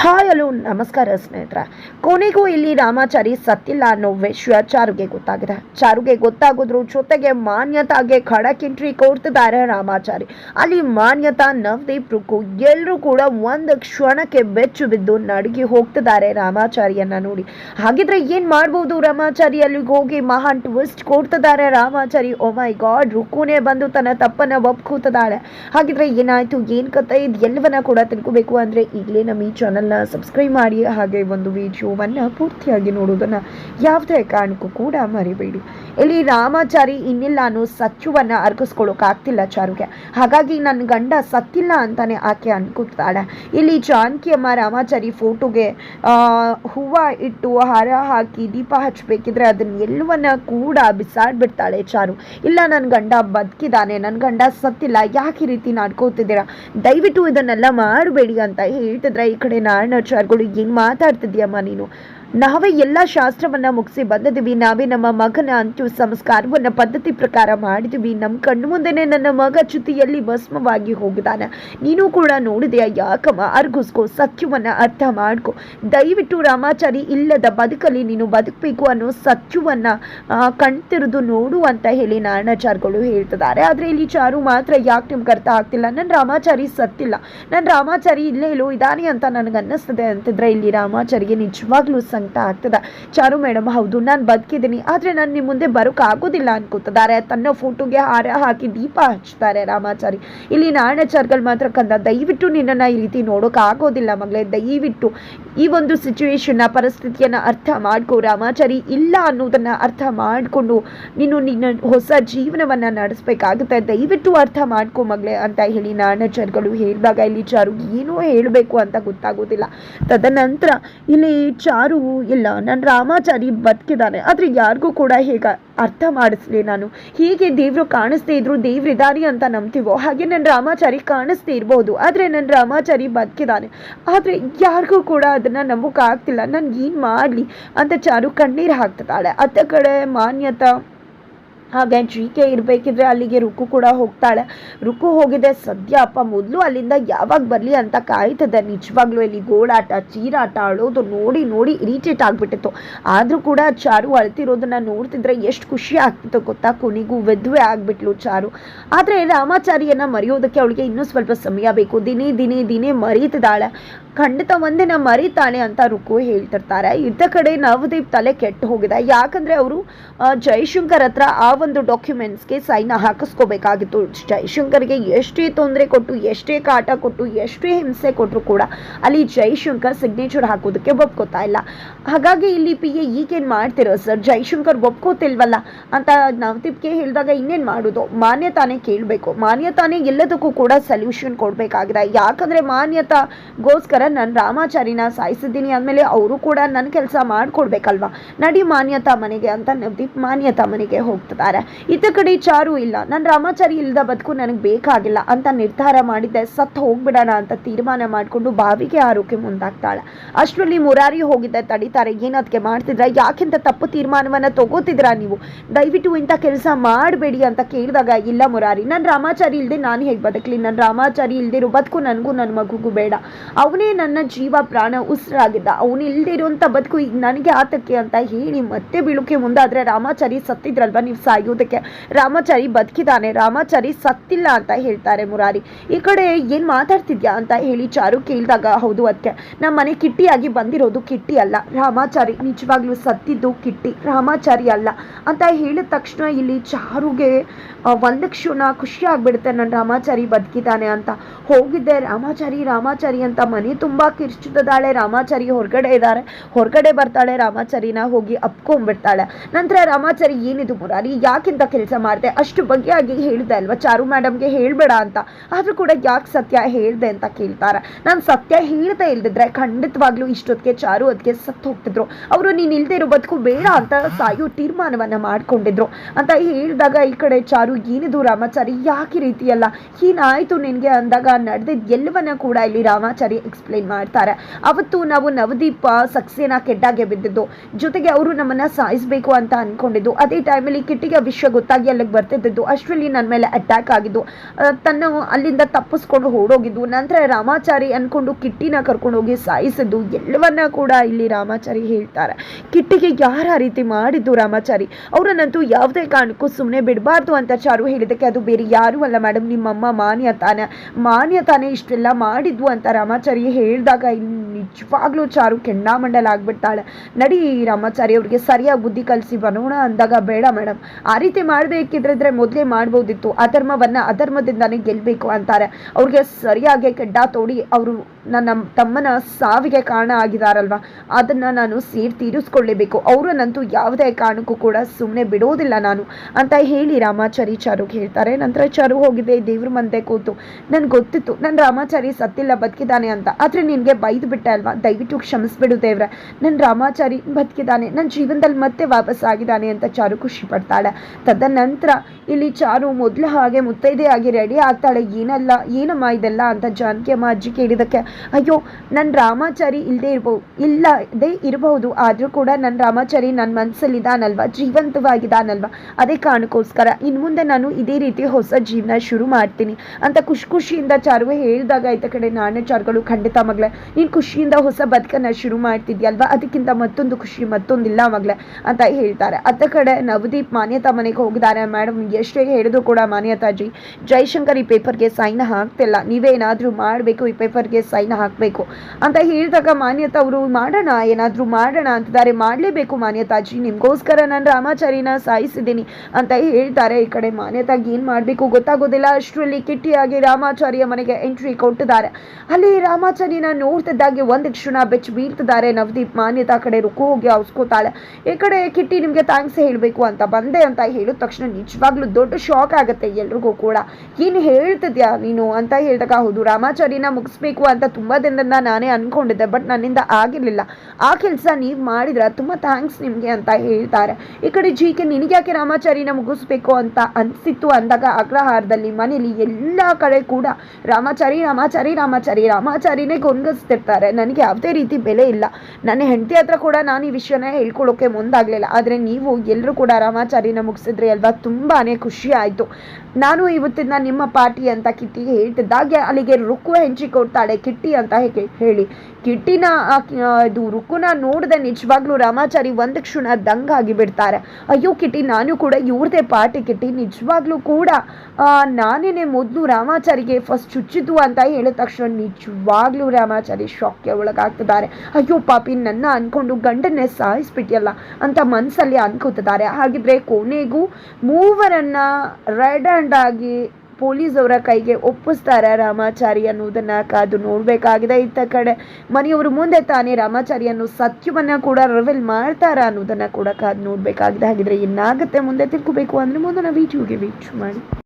Hi hello ನಮಸ್ಕಾರ ಸ್ನೇಹಿತರ. ಕೊನೆಗೂ ಇಲ್ಲಿ ರಾಮಾಚಾರಿ ಸತ್ತಿಲ್ಲ ಅನ್ನೋ ವಿಷಯ ಚಾರುಗೆ ಗೊತ್ತಾಗಿದೆ. ಚಾರುಗೆ ಗೊತ್ತಾಗೋದ್ರ ಜೊತೆಗೆ ಮಾನ್ಯತಾಗೆ ಖಡಕ್ ಎಂಟ್ರಿ ಕೊಡ್ತಿದ್ದಾರೆ ರಾಮಾಚಾರಿ. ಅಲ್ಲಿ ಮಾನ್ಯತಾ ನವದೀಪ್ ರುಕು ಎಲ್ಲರೂ ಕೂಡ ಒಂದು ಕ್ಷಣಕ್ಕೆ ಬೆಚ್ಚು ಬಿದ್ದು ನಡುಗಿ ಹೋಗ್ತಿದ್ದಾರೆ ರಾಮಾಚಾರಿಯನ್ನ ನೋಡಿ. ಹಾಗಿದ್ರೆ ಏನ್ ಮಾಡ್ಬೋದು ರಾಮಾಚಾರಿ? ಅಲ್ಲಿಗೆ ಹೋಗಿ ಮಹಾನ್ ಟ್ವಿಸ್ಟ್ ಕೊಡ್ತಿದ್ದಾರೆ ರಾಮಾಚಾರಿ. ಓ ಮೈ ಗಾಡ್ ರುಕುನೇ ಬಂದು ತನ್ನ ತಪ್ಪನ್ನ ಒಪ್ಕೋತಿದ್ದಾಳೆ. ಹಾಗಿದ್ರೆ ಏನಾಯ್ತು? ಏನ್ ಕತೆ ಇದು ಎಲ್ಲವನ್ನ ಕೂಡ ತಿಳ್ಕೋಬೇಕು ಅಂದ್ರೆ ಈಗಲೇ ನಮ್ಮ ಈ ಚಾನಲ್ನ ಸಬ್ಸ್ಕ್ರೈಬ್ ಮಾಡಿ ಹಾಗೆ ಒಂದು ವಿಡಿಯೋವನ್ನು ಪೂರ್ತಿಯಾಗಿ ನೋಡೋದನ್ನ ಯಾವುದೇ ಕಾರಣಕ್ಕೂ ಕೂಡ ಮರಿಬೇಡಿ. ಇಲ್ಲಿ ರಾಮಾಚಾರಿ ಇನ್ನಿಲ್ಲ ಅನ್ನೋ ಸಚ್ಚುವನ್ನು ಅರ್ಗಿಸ್ಕೊಳ್ಳೋಕ್ಕಾಗ್ತಿಲ್ಲ ಚಾರುಗೆ. ಹಾಗಾಗಿ ನನ್ನ ಗಂಡ ಸತ್ತಿಲ್ಲ ಅಂತಾನೆ ಆಕೆ ಅನ್ಕೋತಾಳೆ. ಇಲ್ಲಿ ಜಾನಕಿಯಮ್ಮ ರಾಮಾಚಾರಿ ಫೋಟೋಗೆ ಹೂವ ಇಟ್ಟು ಹಾರ ಹಾಕಿ ದೀಪ ಹಚ್ಚಬೇಕಿದ್ರೆ ಅದನ್ನ ಎಲ್ಲವನ್ನ ಕೂಡ ಬಿಸಾಡ್ಬಿಡ್ತಾಳೆ ಚಾರು. ಇಲ್ಲ ನನ್ನ ಗಂಡ ಬದುಕಿದ್ದಾನೆ ನನ್ನ ಗಂಡ ಸತ್ತಿಲ್ಲ, ಯಾಕೆ ಈ ರೀತಿ ನಡ್ಕೋತಿದ್ದೀರಾ? ದಯವಿಟ್ಟು ಇದನ್ನೆಲ್ಲ ಮಾಡಬೇಡಿ ಅಂತ ಹೇಳ್ತಿದ್ರೆ ಈ ಕಡೆ ನಾರಾಯಣಾಚಾರ್ಯಗಳು ಏನು ಮಾತಾಡ್ತಿದ್ಯಮ್ಮ ನೀನು? ನಾವೇ ಎಲ್ಲ ಶಾಸ್ತ್ರವನ್ನ ಮುಗಿಸಿ ಬಂದಿದ್ದೀವಿ. ನಾವೇ ನಮ್ಮ ಮಗನ ಅಂತ್ಯ ಸಂಸ್ಕಾರವನ್ನ ಪದ್ಧತಿ ಪ್ರಕಾರ ಮಾಡಿದ್ವಿ ನಮ್ಮ ಕಣ್ಣು ಮುಂದೆನೆ ನನ್ನ ಮಗ ಚ್ಯುತಿಯಲ್ಲಿ ಭಸ್ಮವಾಗಿ ಹೋಗಿದ್ದಾನೆ. ನೀನು ಕೂಡ ನೋಡಿದೆಯಾ? ಯಾಕಮ್ಮ? ಅರ್ಗಿಸ್ಕೋ, ಸತ್ಯವನ್ನ ಅರ್ಥ ಮಾಡ್ಕೊ. ದಯವಿಟ್ಟು ರಾಮಾಚಾರಿ, ಇಲ್ಲದ ಬದುಕಲ್ಲಿ ನೀನು ಬದುಕಬೇಕು ಅನ್ನೋ ಸತ್ಯವನ್ನ ಕಣ್ತಿರಿದು ನೋಡು ಅಂತ ಹೇಳಿ ನಾರಾಯಣಾಚಾರ್ಗಳು ಹೇಳ್ತಿದ್ದಾರೆ. ಆದ್ರೆ ಇಲ್ಲಿ ಚಾರು ಮಾತ್ರ ಯಾಕೆ ನಿಮ್ಗೆ ಅರ್ಥ ಆಗ್ತಿಲ್ಲ? ನನ್ನ ರಾಮಾಚಾರಿ ಸತ್ತಿಲ್ಲ. ನನ್ನ ರಾಮಾಚಾರಿ ಇಲ್ಲೇ ಇಲ್ಲೋ ಇದಾನೆ ಅಂತ ನನಗೆ ಅನ್ನಿಸ್ತದೆ ಅಂತಿದ್ರೆ ಇಲ್ಲಿ ರಾಮಾಚಾರಿಗೆ ನಿಜವಾಗ್ಲೂ ಸಂಕಟ ಆಗ್ತದ. ಚಾರು ಮೇಡಮ್ ಹೌದು, ನಾನು ಬದುಕಿದ್ದೀನಿ, ಆದ್ರೆ ನಾನು ನಿಮ್ಮ ಮುಂದೆ ಬರೋಕ್ ಆಗೋದಿಲ್ಲ ಅನ್ಕೋತಿದ್ದಾರೆ. ತನ್ನ ಫೋಟೋಗೆ ಹಾರ ಹಾಕಿ ದೀಪ ಹಚ್ತಾರೆ ರಾಮಾಚಾರಿ. ಇಲ್ಲಿ ನಾರಾಯಣಾಚಾರ್ಯಗಳು ಮಾತ್ರ ಕಂದ, ದಯವಿಟ್ಟು ನಿನ್ನನ್ನು ಈ ರೀತಿ ನೋಡೋಕೆ ಆಗೋದಿಲ್ಲ ಮಗಳೇ, ದಯವಿಟ್ಟು. ಈ ಒಂದು ಸಿಚುವೇಶನ್ನ ಪರಿಸ್ಥಿತಿಯನ್ನ ಅರ್ಥ ಮಾಡ್ಕೋ ರಾಮಾಚಾರಿ. ಇಲ್ಲ ಅನ್ನೋದನ್ನ ಅರ್ಥ ಮಾಡಿಕೊಂಡು ನೀನು ನಿನ್ನ ಹೊಸ ಜೀವನವನ್ನ ನಡೆಸಬೇಕಾಗುತ್ತೆ. ದಯವಿಟ್ಟು ಅರ್ಥ ಮಾಡ್ಕೋ ಮಗಳೇ ಅಂತ ಹೇಳಿ ನಾರಾಯಣಾಚಾರ್ಯಗಳು ಹೇಳಿದಾಗ ಇಲ್ಲಿ ಚಾರು ಏನೂ ಹೇಳಬೇಕು ಅಂತ ಗೊತ್ತಾಗೋದಿಲ್ಲ. ತದನಂತರ ಇಲ್ಲಿ ಚಾರು ಇಲ್ಲ ನನ್ನ ರಾಮಾಚಾರಿ ಬದುಕಿದ್ದಾನೆ ಆದರೆ ಯಾರಿಗೂ ಕೂಡ ಹೇಗೆ ಅರ್ಥ ಮಾಡಿಸ್ಲಿ ನಾನು. ಹೀಗೆ ದೇವರು ಕಾಣಿಸ್ದೇ ಇದ್ರು ದೇವ್ರಿದ್ದಾನೆ ಅಂತ ನಂಬ್ತೀವೋ, ಹಾಗೆ ನನ್ನ ರಾಮಾಚಾರಿ ಕಾಣಿಸ್ದೇ ಇರ್ಬೋದು, ಆದರೆ ನನ್ನ ರಾಮಾಚಾರಿ ಬದುಕಿದ್ದಾನೆ ಆದರೆ ಯಾರಿಗೂ ಕೂಡ ಅದನ್ನು ನಂಬಕ್ಕಾಗ್ತಿಲ್ಲ ನಾನು ಏನು ಮಾಡಲಿ ಅಂತ ಚಾರು ಕಣ್ಣೀರು ಹಾಕ್ತಿದ್ದಾಳೆ. ಅತ್ತ ಕಡೆ ಮಾನ್ಯತಾ ಹಾಗೆ ಜಿ ಕೆ ಇರಬೇಕಿದ್ರೆ ಅಲ್ಲಿಗೆ ರುಕು ಕೂಡ ಹೋಗ್ತಾಳೆ. ರುಕು ಹೋಗಿದೆ ಸದ್ಯ ಅಪ್ಪ. ಮೊದಲು ಅಲ್ಲಿಂದ ಯಾವಾಗ ಬರಲಿ ಅಂತ ಕಾಯ್ತದೆ. ನಿಜವಾಗ್ಲೂ ಇಲ್ಲಿ ಗೋಳಾಟ, ಚೀರಾಟ ಅಳೋದು ನೋಡಿ ನೋಡಿ ಇರಿಟೇಟ್ ಆಗಿಬಿಟ್ಟಿತ್ತು. ಆದರೂ ಕೂಡ ಚಾರು ಅಳ್ತಿರೋದನ್ನ ನೋಡ್ತಿದ್ರೆ ಎಷ್ಟು ಖುಷಿ ಆಗ್ತಿತ್ತು ಗೊತ್ತಾ? ಕೊನೆಗೂ ವೆದ್ವೆ ಆಗಿಬಿಟ್ಲು ಚಾರು. ಆದರೆ ರಾಮಾಚಾರಿಯನ್ನ ಮರೆಯೋದಕ್ಕೆ ಅವಳಿಗೆ ಇನ್ನೂ ಸ್ವಲ್ಪ ಸಮಯ ಬೇಕು. ದಿನೇ ದಿನೇ ದಿನೇ ಮರೀತಿದ್ದಾಳೆ. ಖಂಡಿತ ಒಂದಿನ ಮರಿತಾನೆ ಅಂತ ರುಕು ಹೇಳ್ತಿರ್ತಾರೆ. ಇದ್ದ ಕಡೆ ನವದೀಪ್ ತಲೆ ಕೆಟ್ಟು ಹೋಗಿದೆ. ಯಾಕಂದ್ರೆ ಅವರು ಜೈಶಂಕರ್ ಹತ್ರ ಆ ಒಂದು ಡಾಕ್ಯುಮೆಂಟ್ಸ್ಗೆ ಸೈನ್ ಹಾಕಿಸ್ಕೋಬೇಕಾಗಿತ್ತು. ಜೈಶಂಕರ್ಗೆ ಎಷ್ಟೇ ತೊಂದರೆ ಕೊಟ್ಟು, ಎಷ್ಟೇ ಕಾಟ ಕೊಟ್ಟು, ಎಷ್ಟೇ ಹಿಂಸೆ ಕೊಟ್ಟರು ಕೂಡ ಅಲ್ಲಿ ಜೈಶಂಕರ್ ಸಿಗ್ನೇಚರ್ ಹಾಕೋದಕ್ಕೆ ಒಪ್ಕೋತಾ ಇಲ್ಲ. ಹಾಗಾಗಿ ಇಲ್ಲಿ ಪಿ ಎ ಈಗೇನು ಮಾಡ್ತಿರೋ ಸರ್? ಜೈಶಂಕರ್ ಒಪ್ಕೋತಿಲ್ವಲ್ಲ ಅಂತ ನವದೀಪ್ಗೆ ಹೇಳಿದಾಗ ಇನ್ನೇನು ಮಾಡೋದು? ಮಾನ್ಯತಾನೆ ಕೇಳಬೇಕು. ಮಾನ್ಯತಾನೆ ಎಲ್ಲದಕ್ಕೂ ಕೂಡ ಸೊಲ್ಯೂಷನ್ ಕೊಡಬೇಕಾಗಿದೆ. ಯಾಕಂದರೆ ಮಾನ್ಯತಾಗೋಸ್ಕರ ನಾನು ರಾಮಾಚಾರಿನ ಸಾಯಿಸಿದ್ದೀನಿ ಅಂದಮೇಲೆ ಅವರು ಕೂಡ ನನ್ನ ಕೆಲಸ ಮಾಡಿಕೊಡ್ಬೇಕಲ್ವಾ? ನಡಿ ಮಾನ್ಯತಾ ಮನೆಗೆ ಅಂತ ನವದೀಪ್ ಮಾನ್ಯತಾ ಮನೆಗೆ ಹೋಗ್ತಿದ್ದಾರೆ. ಇತ್ತ ಕಡೆ ಚಾರು ಇಲ್ಲ. ನನ್ನ ರಾಮಾಚಾರಿ ಇಲ್ಲದ ಬದುಕು ನನಗೆ ಬೇಕಾಗಿಲ್ಲ ಅಂತ ನಿರ್ಧಾರ ಮಾಡಿದ್ದೆ. ಸತ್ತು ಹೋಗ್ಬಿಡೋಣ ಅಂತ ತೀರ್ಮಾನ ಮಾಡಿಕೊಂಡು ಬಾವಿಗೆ ಆರೋಗ್ಯ ಮುಂದಾಗ್ತಾಳೆ. ಅಷ್ಟರಲ್ಲಿ ಮುರಾರಿ ಹೋಗಿದ್ದೆ, ತಡೀತಾರೆ. ಏನದಕ್ಕೆ ಮಾಡ್ತಿದ್ರ? ಯಾಕೆಂತ ತಪ್ಪು ತೀರ್ಮಾನವನ್ನು ತಗೋತಿದ್ರಾ ನೀವು? ದಯವಿಟ್ಟು ಇಂಥ ಕೆಲಸ ಮಾಡಬೇಡಿ ಅಂತ ಕೇಳಿದಾಗ, ಇಲ್ಲ ಮುರಾರಿ ನನ್ನ ರಾಮಾಚಾರಿ ಇಲ್ಲದೆ ನಾನು ಹೇಗೆ ಬದುಕಲಿ? ನನ್ನ ರಾಮಾಚಾರಿ ಇಲ್ದಿರೋ ಬದುಕು ನನಗೂ ನನ್ನ ಮಗುಗೂ ಬೇಡ. ಅವನೇ ನನ್ನ ಜೀವ ಪ್ರಾಣ ಉಸಿರಾಗಿದ್ದ. ಅವನು ಇಲ್ಲದೆ ಇರುವಂಥ ಬದುಕು ಈಗ ನನಗೆ ಆತಕ್ಕೆ ಅಂತ ಹೇಳಿ ಮತ್ತೆ ಬೀಳುಕೆ ಮುಂದಾದ್ರೆ ರಾಮಾಚಾರಿ ಸತ್ತಿದ್ರಲ್ವಾ ನೀವು ಸಾಯೋದಕ್ಕೆ ರಾಮಾಚಾರಿ ಬದುಕಿದಾನೆ ರಾಮಾಚಾರಿ ಸತ್ತಿಲ್ಲ ಅಂತ ಹೇಳ್ತಾರೆ ಮುರಾರಿ. ಈ ಕಡೆ ಏನು ಮಾತಾಡ್ತಿದ್ಯಾ ಅಂತ ಹೇಳಿ ಚಾರು ಕೇಳಿದಾಗ, ಹೌದು ಅದಕ್ಕೆ ನಮ್ಮ ಮನೆ ಕಿಟ್ಟಿಯಾಗಿ ಬಂದಿರೋದು ಕಿಟ್ಟಿ ಅಲ್ಲ. ರಾಮಾಚಾರಿ ನಿಜವಾಗ್ಲೂ ಸತ್ತಿದ್ದು ಕಿಟ್ಟಿ, ರಾಮಾಚಾರಿ ಅಲ್ಲ ಅಂತ ಹೇಳಿದ ತಕ್ಷಣ ಇಲ್ಲಿ ಚಾರುಗೆ ಒಂದು ಕ್ಷಣ ಖುಷಿ ಆಗ್ಬಿಡುತ್ತೆ, ನನ್ನ ರಾಮಾಚಾರಿ ಬದುಕಿದ್ದಾನೆ ಅಂತ. ಹೋಗಿದ್ದೆ, ರಾಮಾಚಾರಿ ರಾಮಾಚಾರಿ ಅಂತ ಮನೆ ತುಂಬ ಕಿರ್ಚಿದ್ದಾಳೆ ರಾಮಾಚಾರಿ ಹೊರಗಡೆ ಇದ್ದಾರೆ. ಹೊರಗಡೆ ಬರ್ತಾಳೆ, ರಾಮಾಚಾರಿನ ಹೋಗಿ ಅಪ್ಕೊಂಡ್ಬಿಡ್ತಾಳೆ. ನಂತರ ರಾಮಾಚಾರಿ ಏನಿದು ಮುರಾರಿ, ಯಾಕಿಂತ ಕೆಲಸ ಮಾಡಿದೆ? ಅಷ್ಟು ಬಗೆಯಾಗಿ ಹೇಳಿದೆ ಅಲ್ವಾ? ಚಾರು ಮೇಡಮ್ಗೆ ಹೇಳ್ಬೇಡ ಅಂತ. ಆದರೂ ಕೂಡ ಯಾಕೆ ಸತ್ಯ ಹೇಳ್ದೆ ಅಂತ ಕೇಳ್ತಾರೆ. ನಾನು ಸತ್ಯ ಹೇಳ್ದೆ ಇಲ್ದಿದ್ರೆ ಖಂಡಿತವಾಗ್ಲೂ ಇಷ್ಟೊತ್ತಿಗೆ ಚಾರು ಅದಕ್ಕೆ ಸತ್ತು ಹೋಗ್ತಿದ್ರು. ಅವರು ನೀನು ಇರೋ ಬದುಕು ಬೇಡ ಅಂತ ಸಾಯೋ ತೀರ್ಮಾನವನ್ನು ಮಾಡ್ಕೊಂಡಿದ್ರು. ಅಂತ ಹೇಳಿದಾಗ ಈ ಕಡೆ ಚಾರು, ಏನಿದು ರಾಮಾಚಾರಿ? ಯಾಕೆ ರೀತಿಯಲ್ಲ ಏನಾಯ್ತು ನಿನಗೆ ಅಂದಾಗ ನಡೆದಿದ್ದ ಎಲ್ಲವನ್ನ ಕೂಡ ಇಲ್ಲಿ ರಾಮಾಚಾರಿ ಎಕ್ಸ್ಪ್ಲೇನ್ ಕಂಪ್ಲೇಂಟ್ ಮಾಡ್ತಾರೆ. ಅವತ್ತು ನಾವು ನವದೀಪ, ಸಕ್ಸೇನಾ ಕೆಟ್ಟಾಗೆ ಬಿದ್ದಿದ್ದು. ಜೊತೆಗೆ ಅವರು ನಮ್ಮನ್ನ ಸಾಯಿಸಬೇಕು ಅಂತ ಅನ್ಕೊಂಡಿದ್ದು. ಅದೇ ಟೈಮಲ್ಲಿ ಕಿಟ್ಟಿಗೆ ವಿಷಯ ಗೊತ್ತಾಗಿ ಅಲ್ಲಿಗೆ ಬರ್ತಿದ್ದು ಅಷ್ಟರಲ್ಲಿ ನನ್ನ ಮೇಲೆ ಅಟ್ಯಾಕ್ ಆಗಿದ್ದು. ತನ್ನ ಅಲ್ಲಿಂದ ತಪ್ಪಿಸ್ಕೊಂಡು ಓಡೋಗಿದ್ದು. ನಂತರ ರಾಮಾಚಾರಿ ಅನ್ಕೊಂಡು ಕಿಟ್ಟಿನ ಕರ್ಕೊಂಡು ಹೋಗಿ ಸಾಯಿಸಿದ್ದು. ಎಲ್ಲವನ್ನ ಕೂಡ ಇಲ್ಲಿ ರಾಮಾಚಾರಿ ಹೇಳ್ತಾರೆ. ಕಿಟ್ಟಿಗೆ ಯಾರ ರೀತಿ ಮಾಡಿದ್ದು ರಾಮಾಚಾರಿ? ಅವರನ್ನಂತೂ ಯಾವುದೇ ಕಾರಣಕ್ಕೂ ಸುಮ್ಮನೆ ಬಿಡಬಾರ್ದು ಅಂತ ಚಾರು ಹೇಳಿದಕ್ಕೆ ಅದು ಬೇರೆ ಯಾರೂ ಅಲ್ಲ ಮೇಡಮ್ ನಿಮ್ಮಮ್ಮ ಮಾನ್ಯ ತಾನೆ. ಮಾನ್ಯ ಇಷ್ಟೆಲ್ಲ ಮಾಡಿದ್ವು ಅಂತ ರಾಮಾಚಾರಿ ಹೇಳಿದಾಗ ಇಲ್ಲಿ ನಿಜವಾಗ್ಲೂ ಚಾರು ಕೆಂಡಾಮಂಡಲ ಆಗ್ಬಿಡ್ತಾಳೆ. ನಡಿ ರಾಮಾಚಾರಿ ಅವ್ರಿಗೆ ಸರಿಯಾಗಿ ಬುದ್ಧಿ ಕಲಿಸಿ ಬರೋಣ ಅಂದಾಗ ಬೇಡ ಮೇಡಮ್ ಆ ರೀತಿ ಮಾಡಬೇಕಿದ್ರೆ ಮೊದಲೇ ಮಾಡ್ಬೋದಿತ್ತು. ಅಧರ್ಮವನ್ನು ಅಧರ್ಮದಿಂದಾನೇ ಗೆಲ್ಲಬೇಕು ಅಂತಾರೆ. ಅವ್ರಿಗೆ ಸರಿಯಾಗಿ ಕೆಡ್ಡ ತೋಡಿ ಅವರು ನನ್ನ ತಮ್ಮನ ಸಾವಿಗೆ ಕಾರಣ ಆಗಿದಾರಲ್ವಾ? ಅದನ್ನ ನಾನು ಸೇರ್ ತೀರಿಸ್ಕೊಳ್ಳೇಬೇಕು. ಅವರನ್ನಂತೂ ಯಾವುದೇ ಕಾರಣಕ್ಕೂ ಕೂಡ ಸುಮ್ಮನೆ ಬಿಡೋದಿಲ್ಲ ನಾನು ಅಂತ ಹೇಳಿ ರಾಮಾಚಾರಿ ಚಾರು ಹೇಳ್ತಾರೆ. ನಂತರ ಚಾರು ಹೋಗಿದೆ. ದೇವ್ರ ಮಂದೆ ಕೂತು. ನನ್ಗೆ ಗೊತ್ತಿತ್ತು. ನನ್ನ ರಾಮಾಚಾರಿ ಸತ್ತಿಲ್ಲ ಬದುಕಿದ್ದಾನೆ ಅಂತ. ಆದರೆ ನಿನಗೆ ಬೈದು ಬಿಟ್ಟೆ ಅಲ್ವಾ? ದಯವಿಟ್ಟು ಕ್ಷಮಿಸ್ಬಿಡು ದೇವ್ರೆ. ನನ್ನ ರಾಮಾಚಾರಿ ಬದುಕಿದ್ದಾನೆ ನನ್ನ ಜೀವನದಲ್ಲಿ ಮತ್ತೆ ವಾಪಸ್ ಆಗಿದ್ದಾನೆ ಅಂತ ಚಾರು ಖುಷಿ ಪಡ್ತಾಳೆ. ತದನಂತರ ಇಲ್ಲಿ ಚಾರು ಮೊದಲು ಹಾಗೆ ಮುತ್ತೈದೆ ಆಗಿ ರೆಡಿ ಆಗ್ತಾಳೆ. ಏನಲ್ಲ, ಏನಮ್ಮ ಇದೆಲ್ಲ ಅಂತ ಜಾನಕಿ ಅಮ್ಮ ಅಜ್ಜಿ ಕೇಳಿದಕ್ಕೆ ಅಯ್ಯೋ ನನ್ನ ರಾಮಾಚಾರಿ ಇಲ್ಲದೆ ಇರ್ಬೋದು ಇಲ್ಲದೇ ಇರಬಹುದು. ಆದರೂ ಕೂಡ ನನ್ನ ರಾಮಾಚಾರಿ ನನ್ನ ಮನಸ್ಸಲ್ಲಿದ್ದಾನಲ್ವಾ ಜೀವಂತವಾಗಿದ್ದಾನಲ್ವಾ? ಅದೇ ಕಾರಣಕ್ಕೋಸ್ಕರ ಇನ್ನು ಮುಂದೆ ನಾನು ಇದೇ ರೀತಿ ಹೊಸ ಜೀವನ ಶುರು ಮಾಡ್ತೀನಿ. ಅಂತ ಖುಷಿ ಖುಷಿಯಿಂದ ಚಾರುವೆ ಹೇಳಿದಾಗ ಆಯ್ತ ಕಡೆ ನಾಣ್ಯ ಚಾರುಗಳು ಖಂಡಿತ ಮಗಳೇ ನೀನು ಖುಷಿಯಿಂದ ಹೊಸ ಬದುಕನ್ನ ಶುರು ಮಾಡ್ತಿದ್ಯಲ್ವಾ? ಅದಕ್ಕಿಂತ ಮತ್ತೊಂದು ಖುಷಿ ಮತ್ತೊಂದಿಲ್ಲ ಮಗಳೇ ಅಂತ ಹೇಳ್ತಾರೆ. ಅತ್ತ ಕಡೆ ನವದೀಪ್ ಮಾನ್ಯತಾ ಮನೆಗೆ ಹೋಗಿದ್ದಾರೆ ಮೇಡಮ್ ಎಷ್ಟೇ ಹೇಳಿದ್ರು ಕೂಡ ಮಾನ್ಯತಾಜಿ, ಜೈಶಂಕರ್ ಈ ಪೇಪರ್ಗೆ ಸೈನ್ ಹಾಕ್ತಿಲ್ಲ. ನೀವೇನಾದರೂ ಮಾಡಬೇಕು, ಈ ಪೇಪರ್ಗೆ ಸೈನ್ ಹಾಕಬೇಕು ಅಂತ ಹೇಳಿದಾಗ ಮಾನ್ಯತಾ ಅವರು, ಮಾಡೋಣ, ಏನಾದರೂ ಮಾಡೋಣ ಅಂತಿದ್ದಾರೆ. ಮಾಡಲೇಬೇಕು ಮಾನ್ಯತಾಜಿ, ನಿಮಗೋಸ್ಕರ ನಾನು ರಾಮಾಚಾರಿನ ಸಾಯಿಸಿದ್ದೀನಿ ಅಂತ ಹೇಳ್ತಾರೆ. ಈ ಕಡೆ ಮಾನ್ಯತಾಗಿ ಏನು ಮಾಡಬೇಕು ಗೊತ್ತಾಗೋದಿಲ್ಲ. ಅಷ್ಟರಲ್ಲಿ ಕಿಟ್ಟಿಯಾಗಿ ರಾಮಾಚಾರಿಯ ಮನೆಗೆ ಎಂಟ್ರಿ ಕೊಟ್ಟಿದ್ದಾರೆ. ಅಲ್ಲಿ ರಾಮಾಚಾರಿನ ನೋಡ್ತಿದ್ದಾಗೆ ಒಂದು ಕ್ಷಣ ಬೆಚ್ಚ ಬೀಳ್ತಿದ್ದಾರೆ. ನವದೀಪ್ ಮಾನ್ಯತಾ ಕಡೆ ರುಕು ಹೋಗಿ ಅವಸ್ಕೋತಾಳೆ. ಈ ಕಡೆ ಕಿಟ್ಟಿ ನಿಮಗೆ ಥ್ಯಾಂಕ್ಸ್ ಹೇಳಬೇಕು ಅಂತ ಬಂದೆ ಅಂತ ಹೇಳಿದ ತಕ್ಷಣ ನಿಜವಾಗ್ಲೂ ದೊಡ್ಡ ಶಾಕ್ ಆಗುತ್ತೆ ಎಲ್ರಿಗೂ ಕೂಡ. ಏನು ಹೇಳ್ತಿದ್ಯಾ ನೀನು? ಅಂತ ಹೇಳಿದಾಗ, ಹೌದು ರಾಮಾಚಾರಿನ ಮುಗಿಸ್ಬೇಕು ಅಂತ ತುಂಬ ದಿನದಿಂದ ನಾನೇ ಅನ್ಕೊಂಡಿದ್ದೆ ಬಟ್ ನನ್ನಿಂದ ಆಗಿರಲಿಲ್ಲ. ಆ ಕೆಲಸ ನೀವು ಮಾಡಿದ್ರ ತುಂಬ ಥ್ಯಾಂಕ್ಸ್ ನಿಮಗೆ ಅಂತ ಹೇಳ್ತಾರೆ. ಈ ಕಡೆ ಜಿ ಕೆ ನಿನಗ್ಯಾಕೆ ರಾಮಾಚಾರಿನ ಮುಗಿಸ್ಬೇಕು ಅಂತ ಅನಿಸಿತ್ತು? ಅಂದಾಗ, ಅಗ್ರಹಾರದಲ್ಲಿ ಮನೇಲಿ ಎಲ್ಲ ಕಡೆ ಕೂಡ, ರಾಮಾಚಾರಿ ರಾಮಾಚಾರಿ ರಾಮಾಚಾರಿ, ರಾಮಾಚಾರಿನೇ ಗೊಂಗಸ್ತಿರ್ತಾರೆ ನನಗೆ ಯಾವುದೇ ರೀತಿ ಬೆಲೆ ಇಲ್ಲ. ನನ್ನ ಹೆಂಡತಿ ಹತ್ರ ಕೂಡ ನಾನು ಈ ವಿಷಯನ ಹೇಳ್ಕೊಳ್ಳೋಕೆ ಮುಂದಾಗಲಿಲ್ಲ. ಆದರೆ ನೀವು ಎಲ್ಲರೂ ಕೂಡ ರಾಮಾಚಾರಿನ ಮುಗಿಸಿದ್ರಿ ಅಲ್ವಾ? ತುಂಬಾ ಖುಷಿ ಆಯಿತು. ನಾನು ಇವತ್ತಿನ ನಿಮ್ಮ ಪಾರ್ಟಿ ಅಂತ ಕಿಟ್ಟಿಗೆ ಹೇಳ್ತಿದ್ದಾಗೆ ಅಲ್ಲಿಗೆ ರುಕ್ಕು ಹೆಂಚಿ ಕೊಡ್ತಾಳೆ ಕಿಟ್ಟಿ ಅಂತ ಹೇಳಿ. ಕಿಟ್ಟಿನ ಇದು ರುಕ್ಕುನ ನೋಡಿದೆ ನಿಜವಾಗ್ಲೂ ರಾಮಾಚಾರಿ ಒಂದು ಕ್ಷಣ ದಂಗಾಗಿ ಬಿಡ್ತಾರೆ ಅಯ್ಯೋ ಕಿಟ್ಟಿ, ನಾನು ಕೂಡ ಇವ್ರದೇ ಪಾರ್ಟಿ ಕಿಟ್ಟಿ, ನಿಜವಾಗ್ಲೂ ಕೂಡ ನಾನೇನೆ ಮೊದಲು ರಾಮಾಚಾರಿಗೆ ಫಸ್ಟ್ ಚುಚ್ಚಿದ್ದು ಅಂತ ಹೇಳಿದ ತಕ್ಷಣ ನಿಜವಾಗ್ಲೂ ರಾಮಾಚಾರಿ ಶಾಕ್ಗೆ ಒಳಗಾಗ್ತಿದ್ದಾರೆ. ಅಯ್ಯೋ ಪಾಪಿ, ನನ್ನ ಅನ್ಕೊಂಡು ಗಂಡನ್ನೇ ಸಾಯಿಸ್ಬಿಟ್ಟಿಯಲ್ಲ ಅಂತ ಮನಸ್ಸಲ್ಲಿ ಅನ್ಕೋತಿದ್ದಾರೆ. ಹಾಗಿದ್ರೆ ಕೊನೆಗೂ ಮೂವರನ್ನ ರೆಡ್ ಆಗಿ ಪೊಲೀಸ್ ಅವರ ಕೈಗೆ ಒಪ್ಪಿಸ್ತಾರ ರಾಮಾಚಾರಿ ಅನ್ನೋದನ್ನ ಕಾದು ನೋಡ್ಬೇಕಾಗಿದೆ. ಇತ್ತ ಕಡೆ ಮನೆಯವರು ಮುಂದೆ ತಾನೇ ರಾಮಾಚಾರಿ ಅನ್ನೋ ಸತ್ಯವನ್ನ ಕೂಡ ರಿವೀಲ್ ಮಾಡ್ತಾರ ಅನ್ನೋದನ್ನ ಕೂಡ ಕಾದು ನೋಡ್ಬೇಕಾಗಿದೆ. ಹಾಗಿದ್ರೆ ಏನಾಗುತ್ತೆ ಮುಂದೆ ತಿಳ್ಕೋಬೇಕು ಅಂದ್ರೆ ಮುಂದಿನ ವಿಡಿಯೋಗೆ ವೀಕ್ಷ ಮಾಡಿ.